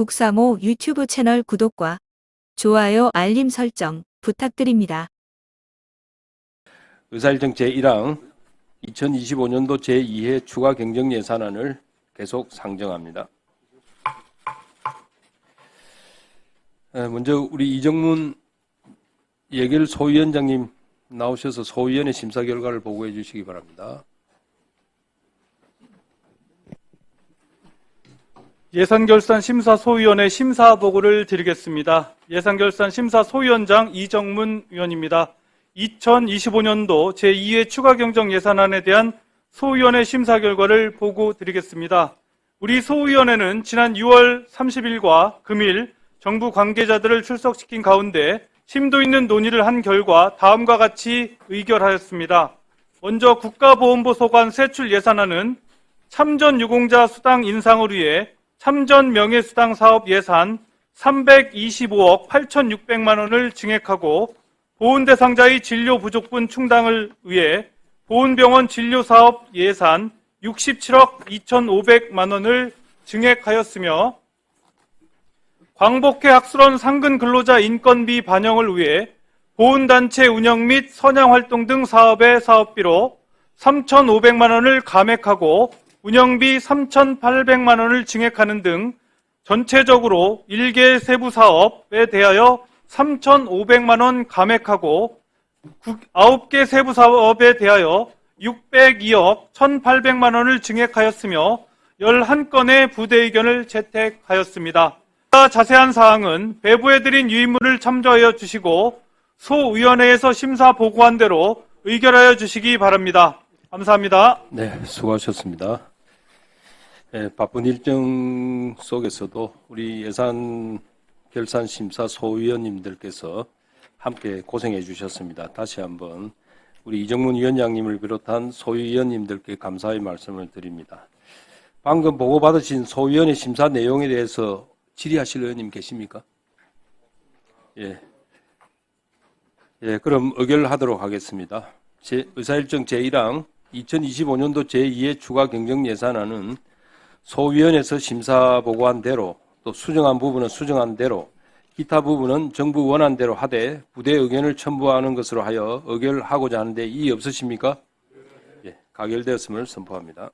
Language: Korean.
국사모 유튜브 채널 구독과 좋아요 알림 설정 부탁드립니다. 의사일정 제1항 2025년도 제2회 추가 경정 예산안을 계속 상정합니다. 에, 먼저 우리 이정문 예결 소위원장님 나오셔서 소위원회 심사 결과를 보고해 주시기 바랍니다. 예산결산 심사소위원회 심사 보고를 드리겠습니다. 예산결산 심사소위원장 이정문 위원입니다. 2025년도 제2회 추가 경정 예산안에 대한 소위원회 심사 결과를 보고 드리겠습니다. 우리 소위원회는 지난 6월 30일과 금일 정부 관계자들을 출석시킨 가운데 심도 있는 논의를 한 결과 다음과 같이 의결하였습니다. 먼저 국가보훈부 소관 세출 예산안은 참전 유공자 수당 인상을 위해 참전 명예수당 사업 예산 325억 8,600만 원을 증액하고 보훈 대상자의 진료 부족분 충당을 위해 보훈병원 진료 사업 예산 67억 2,500만 원을 증액하였으며 광복회 학술원 상근 근로자 인건비 반영을 위해 보훈단체 운영 및 선양활동 등 사업의 사업비로 3,500만 원을 감액하고 운영비 3,800만 원을 증액하는 등 전체적으로 1개 세부 사업에 대하여 3,500만 원 감액하고 9개 세부 사업에 대하여 602억 1,800만 원을 증액하였으며 11건의 부대 의견을 채택하였습니다. 자세한 사항은 배부해드린 유인물을 참조하여 주시고 소위원회에서 심사 보고한 대로 의결하여 주시기 바랍니다. 감사합니다. 네, 수고하셨습니다. 예, 바쁜 일정 속에서도 우리 예산 결산 심사 소위원님들께서 함께 고생해 주셨습니다. 다시 한번 우리 이정문 위원장님을 비롯한 소위원님들께 감사의 말씀을 드립니다. 방금 보고받으신 소위원의 심사 내용에 대해서 질의하실 의원님 계십니까? 예. 예, 그럼 의결하도록 하겠습니다. 제, 의사일정 제1항 2025년도 제2회 추가 경정 예산안은 소위원회에서 심사 보고한 대로 또 수정한 부분은 수정한 대로 기타 부분은 정부 원안대로 하되 부대 의견을 첨부하는 것으로 하여 의결하고자 하는데 이의 없으십니까? 예, 가결되었음을 선포합니다.